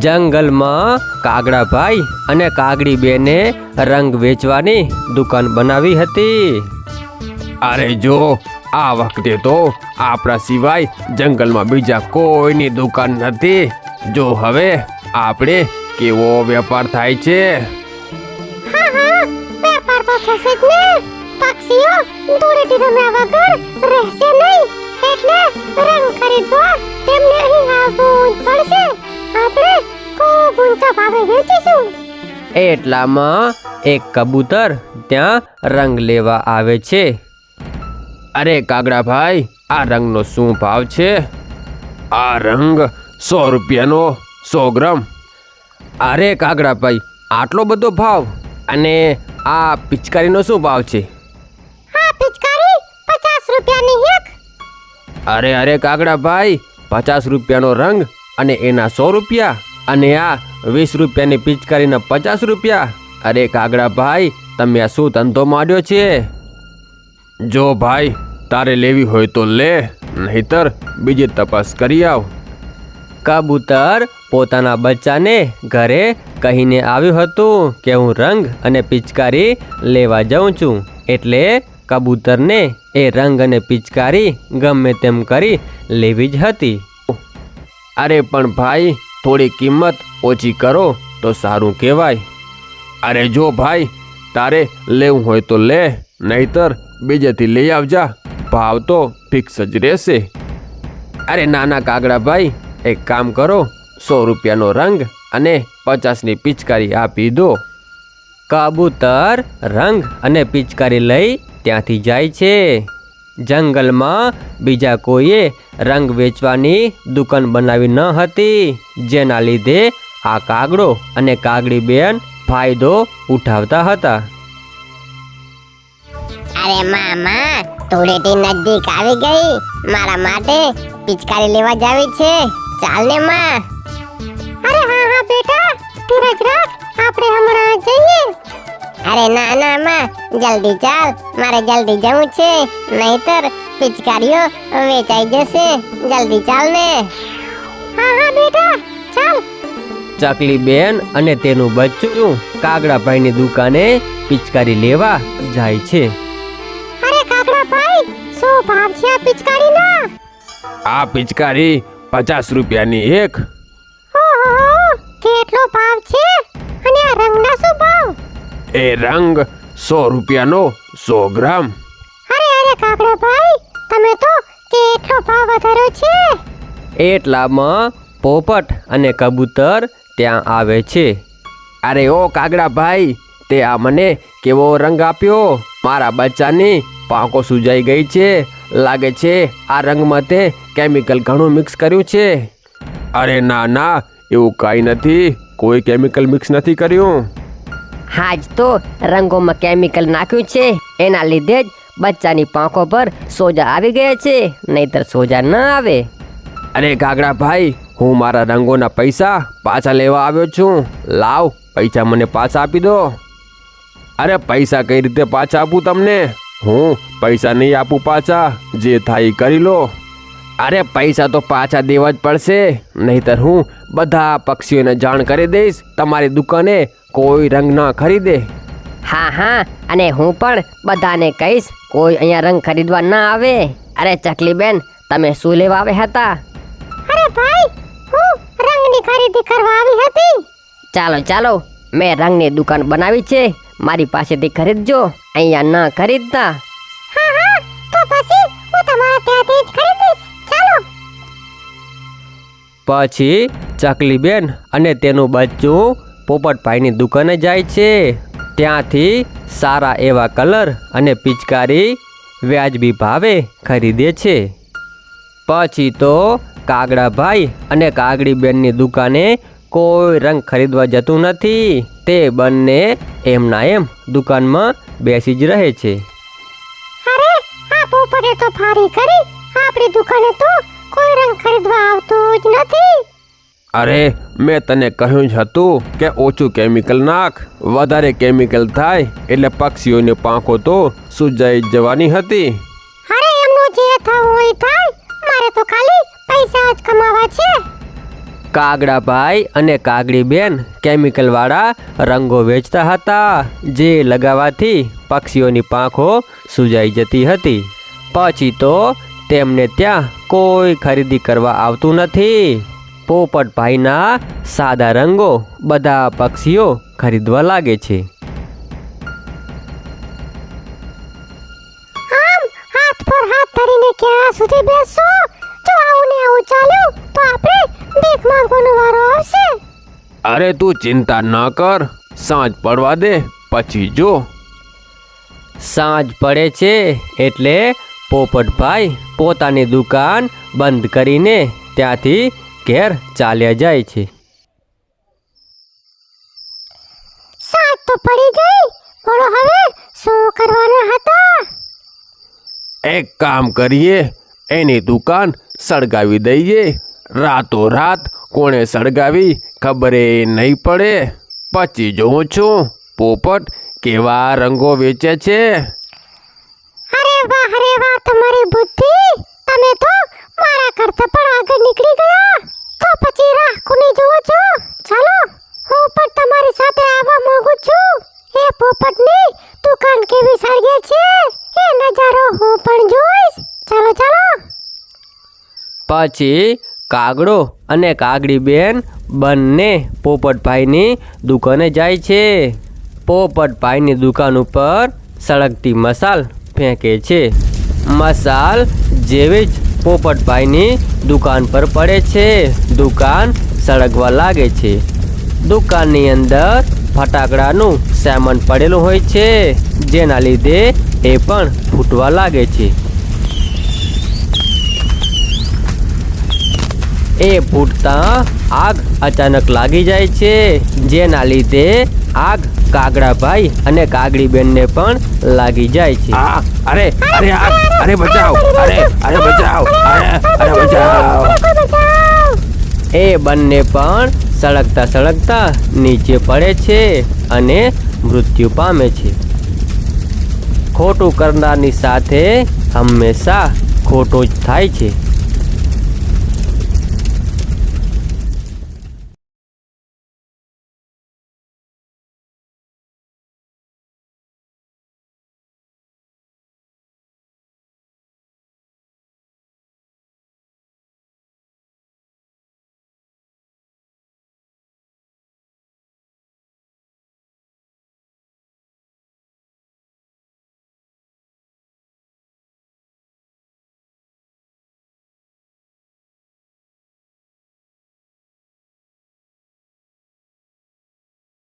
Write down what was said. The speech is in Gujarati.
જંગલમાં કાગડાભાઈ અને કાગડી બેને રંગ વેચવાની દુકાન બનાવી હતી. અરે જો આ વખતે તો આપણા સિવાય જંગલમાં બીજા કોઈની દુકાન નથી. જો હવે આપણે કેવો વેપાર થાય છે? હા હા વેપાર તો થશે જ ને. પક્ષીઓ ધૂળેટી રમ્યા વગર રહેશે નહીં. એટલે રંગ ખરીદવા તેમને અહીં આવવું પડશે. વેચીશું. એટલામાં એક કબૂતર ત્યાં રંગ લેવા આવે છે. અરે કાગડાભાઈ આ રંગનો શું ભાવ છે? આ રંગ સો રૂપિયાનો સો ગ્રામ. અરે કાગડાભાઈ આટલો બધો ભાવ અને આ પિચકારીનો શું ભાવ છે? આ પિચકારી પચાસ રૂપિયાની એક. અરે અરે કાગડાભાઈ પચાસ રૂપિયાનો રંગ અને એના સો રૂપિયા અને આ વીસ રૂપિયાની પિચકારીના પચાસ રૂપિયા? અરે કાગડાભાઈ તમે આ શું ધંધો માંડ્યો છે? જો ભાઈ, તારે લેવી હોય તો લે, નહીતર બીજી તપાસ કરી આવ. કબૂતર પોતાના બચ્ચાને ઘરે કહીને આવ્યું હતું કે હું રંગ અને પિચકારી લેવા જાઉં છું, એટલે કબૂતરને એ રંગ અને પિચકારી ગમે તેમ કરી લેવી જ હતી. અરે પણ ભાઈ, થોડી કિંમત ઓછી કરો તો સારું કહેવાય. અરે જો ભાઈ, તારે લેવું હોય તો લે, નહીતર બીજેથી લઈ આવજા. ભાવ તો ફિક્સ જ રહેશે. અરે નાના કાગડાભાઈ એક કામ કરો, સો રૂપિયાનો રંગ અને પચાસની પિચકારી આપી દો. કબૂતર રંગ અને પિચકારી લઈ ત્યાંથી જાય છે. જંગલમાં બીજા કોઈએ રંગ વેચવાની દુકાન બનાવી ન હતી, જેના લીધે આ કાગડો અને કાગડી બેન ફાયદો ઉઠાવતા હતા. અરે મામા ધૂળેટી નજીક આવી ગઈ. મારા માટે પિચકારી લેવા જાવી છે. ચાલ ને માં. અરે હા હા બેટા ધીરજ રાખ આપણે હમણાં જઈએ. અરે ના ના માં જલ્દી ચાલ. મારે જલ્દી જવું છે. નહીતર પિચકારીઓ વેચાઈ જશે. જલ્દી ચાલ ને. હા હા બેટા ચકલી બેન અને તેનું બચ્ચું કાગડાભાઈની દુકાને પિચકારી લેવા જાય છે. અરે કાગડાભાઈ શું ભાવ છે આ પિચકારીના? આ પિચકારી પચાસ રૂપિયાની એક. ઓહો કેટલો ભાવ છે? અને આ રંગના શું ભાવ? એ રંગ સો રૂપિયાનો સો ગ્રામ. અરે અરે કાગડાભાઈ તમે તો કેટલો ભાવ વધાર્યો છે? એટલામાં પોપટ અને કબૂતર ત્યાં આવે છે. અરે ઓ કાગડા ભાઈ તે આ મને કેવો રંગ આપ્યો? મારા બચ્ચાની પાંખો સુજાઈ ગઈ છે. લાગે છે આ રંગમાં તે કેમિકલ ઘણું મિક્સ કર્યું છે. અરે ના ના એવું કાંઈ નથી. કોઈ કેમિકલ મિક્સ નથી કર્યું. હાજ તો રંગોમાં કેમિકલ નાખ્યું છે. એના લીધે જ બચ્ચાની પાંખો પર સોજા આવી ગયા છે. નહીતર સોજા ન આવે. અરે કાગડા ભાઈ હું મારા રંગોના પૈસા પાછા લેવા આવ્યો છું. લાવ પૈસા મને પાછા આપી દો. અરે પૈસા કઈ રીતે પાછા આપું તમને? હું પૈસા નહીં આપું પાછા જે થાય એ કરી લો. અરે પૈસા તો પાછા દેવા જ પડશે. નહીતર હું બધા પક્ષીઓને જાણ કરી દઈશ તમારી દુકાને કોઈ રંગ ન ખરીદે. હા હા અને હું પણ બધાને કહીશ કોઈ અહીંયા રંગ ખરીદવા ના આવે. અરે ચકલી બેન તમે શું લેવા આવ્યા હતા? અરે ભાઈ રંગની ખરીદી કરવા આવી હતી? ચાલો ચાલો. મેં રંગની દુકાન બનાવી છે. મારી પાસેથી ખરીદજો. અહીંયા ના ખરીદતા. હા હા. તો પછી હું તમારા ત્યાંથી જ ખરીદીશ. ચાલો. પછી ચકલી અને તેનું બચ્ચું પોપટભાઈની દુકાને જાય છે. ત્યાંથી સારા એવા કલર અને પિચકારી વ્યાજબી ભાવે ખરીદે છે. પછી તો કાગડાભાઈ અને કાગડી બેનની દુકાને કોઈ રંગ ખરીદવા જતું નથી. તે બંને એમના એમ દુકાનમાં બેસી જ રહે છે. અરે આ પોપટે તો ફારી કરી. આપણી દુકાને તો કોઈ રંગ ખરીદવા આવતું જ નથી. અરે મેં તને કહ્યું જ હતું કે ઓછું કેમિકલ નાખ. વધારે કેમિકલ થાય એટલે પક્ષીઓની પાંખો તો સુજાઈ જવાની હતી. અરે એમનું જે થવું હોય થાય. મારે તો ખાલી પૈસા જ કમાવા છે? કાગડાભાઈ અને કાગડીબેન કેમિકલવાળા રંગો વેચતા હતા. જે લગાવવાથી પક્ષીઓની પાંખો સૂજાઈ જતી હતી. પછી તો તેમને ત્યાં કોઈ ખરીદી કરવા આવતું નથી. પોપટભાઈના સાદા રંગો બધા પક્ષીઓ ખરીદવા લાગે છે. આમ હાથ પર હાથ ધરીને ક્યાં સુધી બેસશો? જો આવું ચાલ્યું તો આપણે ભીખ માંગવાનો વારો આવશે. અરે તું ચિંતા ન કર. સાંજ પડવા દે પછી જો. સાંજ પડે છે એટલે પોપટભાઈ પોતાની દુકાન બંધ કરીને ત્યાંથી ઘેર ચાલ્યા જાય છે. સાત તો પડી ગઈ. બોલો હવે શું કરવાના હતા? એક કામ કરીએ. એની દુકાન સળગાવી દઈએ. રાતોરાત કોણે સળગાવી ખબરે નહીં પડે. પછી જોઉં છું. પોપટ કેવા રંગો વેચે છે? અરે વાહ અરે વાહ, તમારી બુદ્ધિ! તમે તો મારા કરતા પણ આગળ નીકળી ગયા. તો પછી રાહ કોને જોવો છો? ચાલો, હું પણ તમારી સાથે આવવા માંગુ છું. એ પોપટની દુકાન કેવી સળગે છે એ નજારો હું પણ જોઈશ ચાલો ચાલો પછી કાગડો અને કાગડીબેન બંને પોપટભાઈની દુકાને જાય છે. પોપટભાઈની દુકાન ઉપર સળગતી મસાલ ફેંકે છે. મસાલ જેવી જ પોપટભાઈની દુકાન પર પડે છે. દુકાન સળગવા લાગે છે. દુકાનની અંદર ફટાકડાનું સામાન પડેલું હોય છે, જેના લીધે એ પણ ફૂટવા લાગે છે. એ ફૂટતા આગ અચાનક લાગી જાય છે. જેના લીધે આગ કાગડાભાઈ અને કાગડીબેનને પણ લાગી જાય છે. અરે અરે અરે બચાવ. અરે અરે બચાવ. અરે બચાવ. એ બંને પણ સળગતા સળગતા નીચે પડે છે અને મૃત્યુ પામે છે. ખોટું કરનારની સાથે હંમેશા ખોટું જ થાય છે.